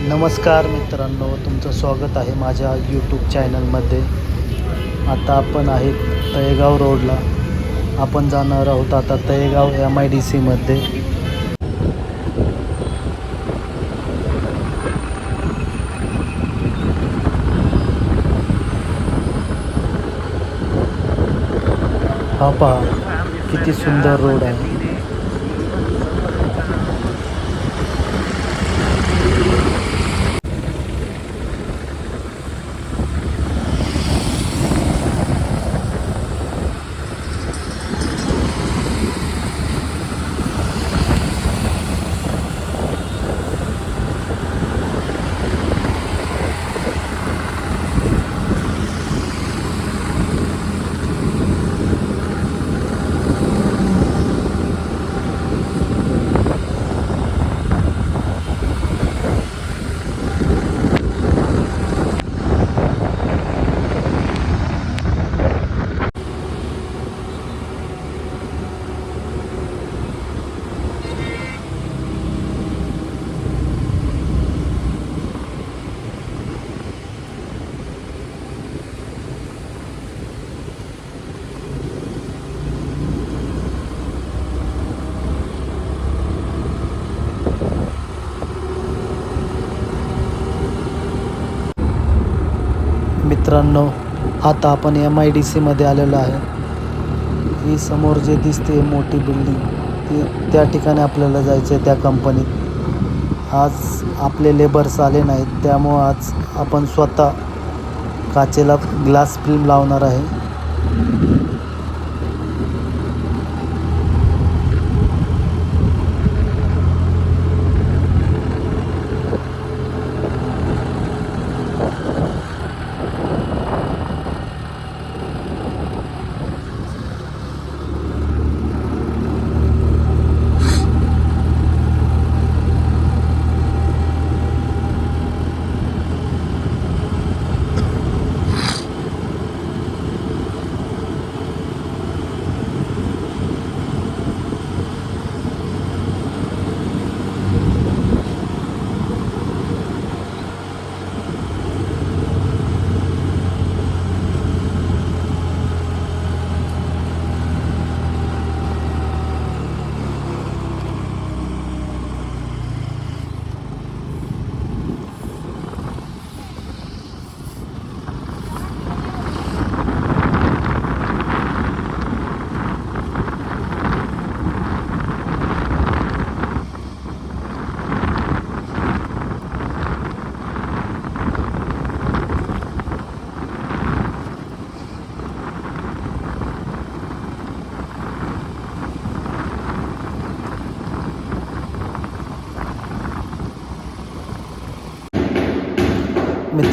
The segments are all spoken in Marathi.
नमस्कार मित्रांनो तुमचं स्वागत आहे माझ्या यूट्यूब चॅनलमध्ये आता आपण आहेत तळेगाव रोडला. आपण जाणार आहोत आता तळेगाव एम आय डी सीमध्ये हा पहा किती सुंदर रोड आहे. मित्रांनो आता आपण एम आय डी सीमध्ये आलेलो आहे. ही समोर जे दिसते मोठी बिल्डिंग ती त्या ठिकाणी आपल्याला जायचं आहे त्या कंपनीत आज आपले लेबर्स आले नाहीत त्यामुळं आज आपण स्वतः काचेला ग्लास फिल्म लावणार आहे.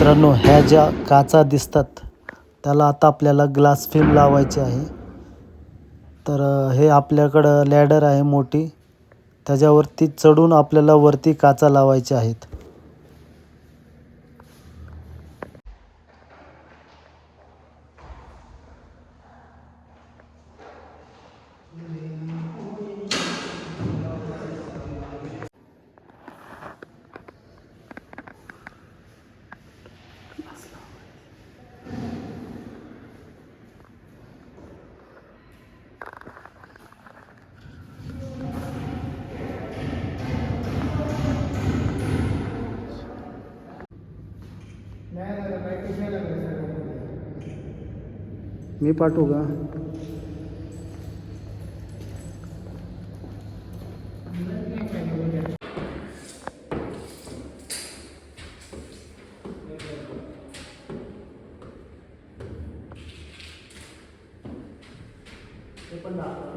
मित्रांनो ह्या ज्या काचा दिसतात त्याला आता आपल्याला ग्लास फिल्म लावायची आहे. तर हे आपल्याकडं लॅडर आहे मोठी. त्याच्यावरती चढून आपल्याला वरती काचा लावायच्या आहेत. मी पाठवू का?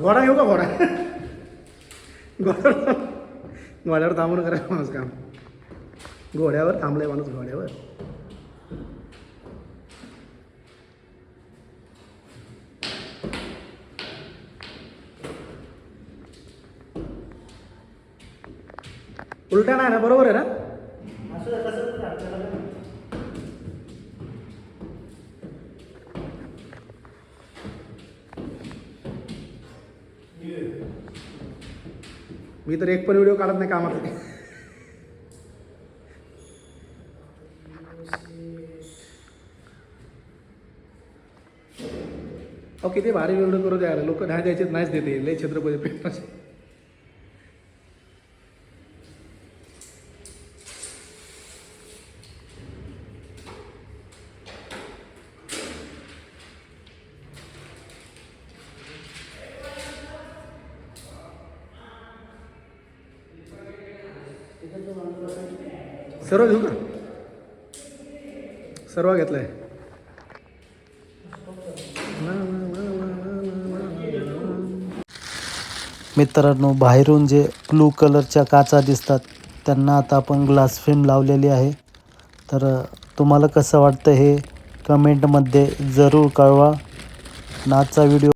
घोडा घेऊ का घोडा? घोडा घोड्यावर थांबून करायला माणूस काम. घोड्यावर थांबलाय माणूस घोड्यावर. उलटा नाही ना बरोबर आहे ना? मी तर एक पण व्हिडिओ काढत नाही कामाचा अहो किती भारी वेळ करू द्यायला लोक नाही द्यायचे नाहीच देते लय छत्रपती पेटवायचे. सर्व घेऊ का? सर्व घेतलाय. मित्रांनो बाहेरून जे ब्लू कलरच्या काचा दिसतात त्यांना आता आपण ग्लास फ्रेम लावलेली आहे. तर तुम्हाला कसं वाटतं हे कमेंटमध्ये जरूर कळवा. नाचा व्हिडिओ